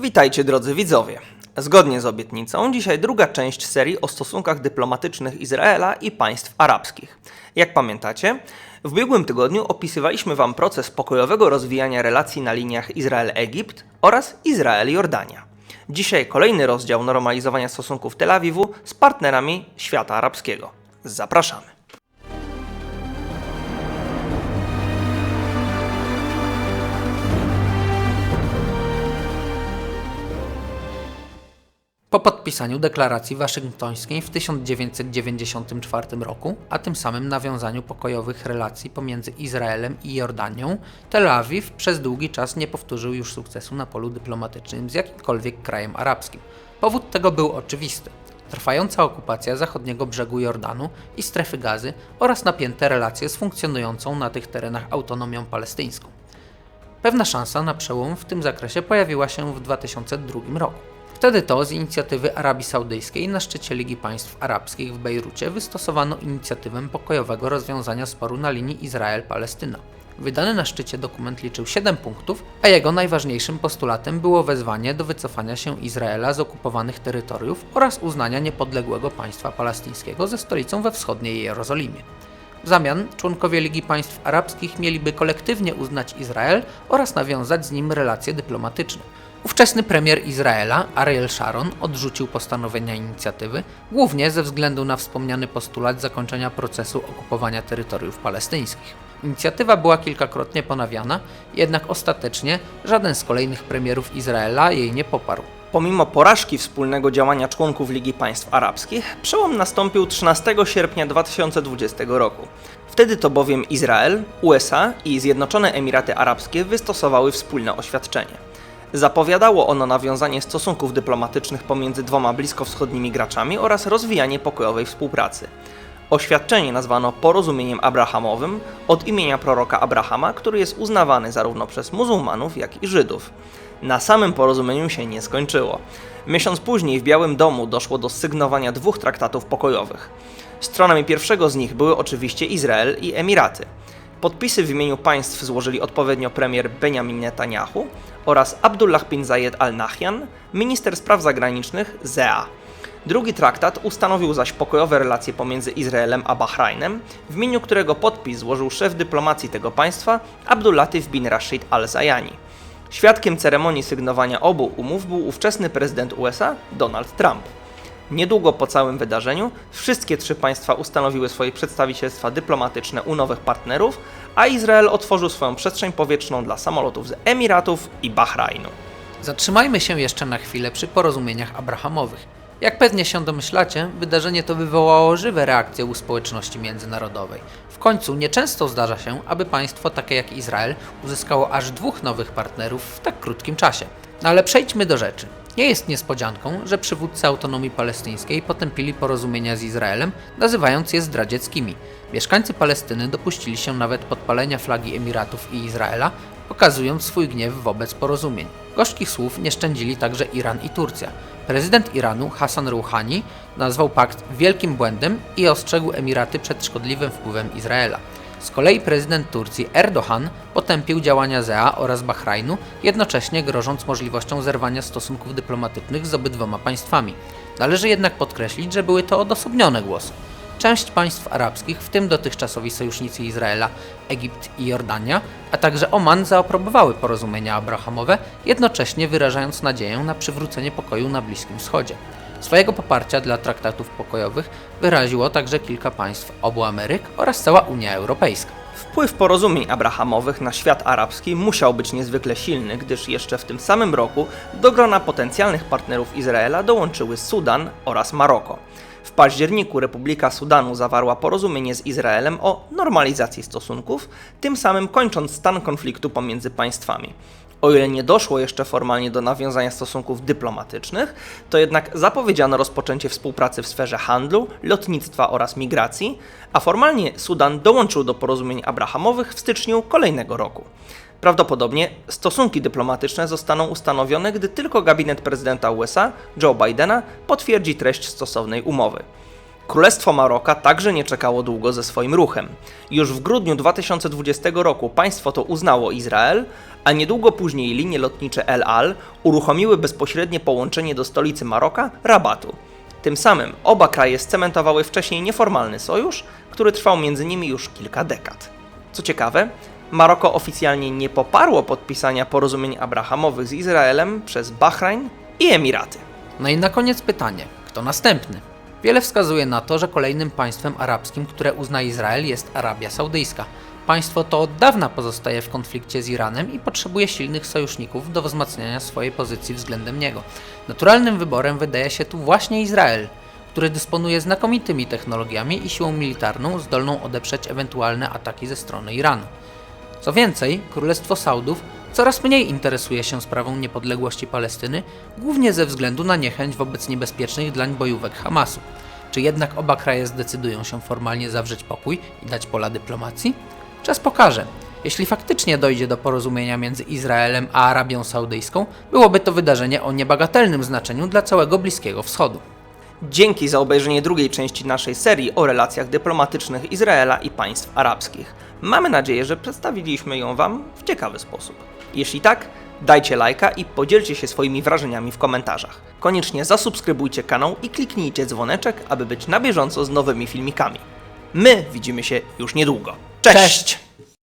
Witajcie drodzy widzowie. Zgodnie z obietnicą, dzisiaj druga część serii o stosunkach dyplomatycznych Izraela i państw arabskich. Jak pamiętacie, w ubiegłym tygodniu opisywaliśmy Wam proces pokojowego rozwijania relacji na liniach Izrael-Egipt oraz Izrael-Jordania. Dzisiaj kolejny rozdział normalizowania stosunków Tel Awiwu z partnerami świata arabskiego. Zapraszamy. Po podpisaniu deklaracji waszyngtońskiej w 1994 roku, a tym samym nawiązaniu pokojowych relacji pomiędzy Izraelem i Jordanią, Tel Awiw przez długi czas nie powtórzył już sukcesu na polu dyplomatycznym z jakimkolwiek krajem arabskim. Powód tego był oczywisty. Trwająca okupacja zachodniego brzegu Jordanu i strefy gazy oraz napięte relacje z funkcjonującą na tych terenach autonomią palestyńską. Pewna szansa na przełom w tym zakresie pojawiła się w 2002 roku. Wtedy to z inicjatywy Arabii Saudyjskiej na szczycie Ligi Państw Arabskich w Bejrucie wystosowano inicjatywę pokojowego rozwiązania sporu na linii Izrael-Palestyna. Wydany na szczycie dokument liczył 7 punktów, a jego najważniejszym postulatem było wezwanie do wycofania się Izraela z okupowanych terytoriów oraz uznania niepodległego państwa palestyńskiego ze stolicą we wschodniej Jerozolimie. W zamian członkowie Ligi Państw Arabskich mieliby kolektywnie uznać Izrael oraz nawiązać z nim relacje dyplomatyczne. Ówczesny premier Izraela, Ariel Sharon, odrzucił postanowienia inicjatywy, głównie ze względu na wspomniany postulat zakończenia procesu okupowania terytoriów palestyńskich. Inicjatywa była kilkakrotnie ponawiana, jednak ostatecznie żaden z kolejnych premierów Izraela jej nie poparł. Pomimo porażki wspólnego działania członków Ligi Państw Arabskich, przełom nastąpił 13 sierpnia 2020 roku. Wtedy to bowiem Izrael, USA i Zjednoczone Emiraty Arabskie wystosowały wspólne oświadczenie. Zapowiadało ono nawiązanie stosunków dyplomatycznych pomiędzy dwoma bliskowschodnimi graczami oraz rozwijanie pokojowej współpracy. Oświadczenie nazwano porozumieniem abrahamowym od imienia proroka Abrahama, który jest uznawany zarówno przez muzułmanów, jak i Żydów. Na samym porozumieniu się nie skończyło. Miesiąc później w Białym Domu doszło do sygnowania dwóch traktatów pokojowych. Stronami pierwszego z nich były oczywiście Izrael i Emiraty. Podpisy w imieniu państw złożyli odpowiednio premier Benjamin Netanyahu oraz Abdullah bin Zayed al-Nahyan, minister spraw zagranicznych ZEA. Drugi traktat ustanowił zaś pokojowe relacje pomiędzy Izraelem a Bahrajnem, w imieniu którego podpis złożył szef dyplomacji tego państwa Abdullatif bin Rashid al-Zayani. Świadkiem ceremonii sygnowania obu umów był ówczesny prezydent USA Donald Trump. Niedługo po całym wydarzeniu wszystkie trzy państwa ustanowiły swoje przedstawicielstwa dyplomatyczne u nowych partnerów, a Izrael otworzył swoją przestrzeń powietrzną dla samolotów z Emiratów i Bahrajnu. Zatrzymajmy się jeszcze na chwilę przy porozumieniach abrahamowych. Jak pewnie się domyślacie, wydarzenie to wywołało żywe reakcje u społeczności międzynarodowej. W końcu nieczęsto zdarza się, aby państwo takie jak Izrael uzyskało aż dwóch nowych partnerów w tak krótkim czasie. No ale przejdźmy do rzeczy. Nie jest niespodzianką, że przywódcy autonomii palestyńskiej potępili porozumienia z Izraelem, nazywając je zdradzieckimi. Mieszkańcy Palestyny dopuścili się nawet podpalenia flagi Emiratów i Izraela, pokazując swój gniew wobec porozumień. Gorzkich słów nie szczędzili także Iran i Turcja. Prezydent Iranu Hassan Rouhani nazwał pakt wielkim błędem i ostrzegł Emiraty przed szkodliwym wpływem Izraela. Z kolei prezydent Turcji Erdogan potępił działania ZEA oraz Bahrajnu, jednocześnie grożąc możliwością zerwania stosunków dyplomatycznych z obydwoma państwami. Należy jednak podkreślić, że były to odosobnione głosy. Część państw arabskich, w tym dotychczasowi sojusznicy Izraela, Egipt i Jordania, a także Oman zaaprobowały porozumienia abrahamowe, jednocześnie wyrażając nadzieję na przywrócenie pokoju na Bliskim Wschodzie. Swojego poparcia dla traktatów pokojowych wyraziło także kilka państw obu Ameryk oraz cała Unia Europejska. Wpływ porozumień abrahamowych na świat arabski musiał być niezwykle silny, gdyż jeszcze w tym samym roku do grona potencjalnych partnerów Izraela dołączyły Sudan oraz Maroko. W październiku Republika Sudanu zawarła porozumienie z Izraelem o normalizacji stosunków, tym samym kończąc stan konfliktu pomiędzy państwami. O ile nie doszło jeszcze formalnie do nawiązania stosunków dyplomatycznych, to jednak zapowiedziano rozpoczęcie współpracy w sferze handlu, lotnictwa oraz migracji, a formalnie Sudan dołączył do porozumień abrahamowych w styczniu kolejnego roku. Prawdopodobnie stosunki dyplomatyczne zostaną ustanowione, gdy tylko gabinet prezydenta USA, Joe Bidena, potwierdzi treść stosownej umowy. Królestwo Maroka także nie czekało długo ze swoim ruchem. Już w grudniu 2020 roku państwo to uznało Izrael, a niedługo później linie lotnicze El Al uruchomiły bezpośrednie połączenie do stolicy Maroka, Rabatu. Tym samym oba kraje scementowały wcześniej nieformalny sojusz, który trwał między nimi już kilka dekad. Co ciekawe, Maroko oficjalnie nie poparło podpisania porozumień abrahamowych z Izraelem przez Bahrajn i Emiraty. No i na koniec pytanie, kto następny? Wiele wskazuje na to, że kolejnym państwem arabskim, które uzna Izrael jest Arabia Saudyjska. Państwo to od dawna pozostaje w konflikcie z Iranem i potrzebuje silnych sojuszników do wzmacniania swojej pozycji względem niego. Naturalnym wyborem wydaje się tu właśnie Izrael, który dysponuje znakomitymi technologiami i siłą militarną zdolną odeprzeć ewentualne ataki ze strony Iranu. Co więcej, Królestwo Saudów coraz mniej interesuje się sprawą niepodległości Palestyny, głównie ze względu na niechęć wobec niebezpiecznych dlań bojówek Hamasu. Czy jednak oba kraje zdecydują się formalnie zawrzeć pokój i dać pola dyplomacji? Czas pokaże. Jeśli faktycznie dojdzie do porozumienia między Izraelem a Arabią Saudyjską, byłoby to wydarzenie o niebagatelnym znaczeniu dla całego Bliskiego Wschodu. Dzięki za obejrzenie drugiej części naszej serii o relacjach dyplomatycznych Izraela i państw arabskich. Mamy nadzieję, że przedstawiliśmy ją Wam w ciekawy sposób. Jeśli tak, dajcie lajka i podzielcie się swoimi wrażeniami w komentarzach. Koniecznie zasubskrybujcie kanał i kliknijcie dzwoneczek, aby być na bieżąco z nowymi filmikami. My widzimy się już niedługo. Cześć! Cześć!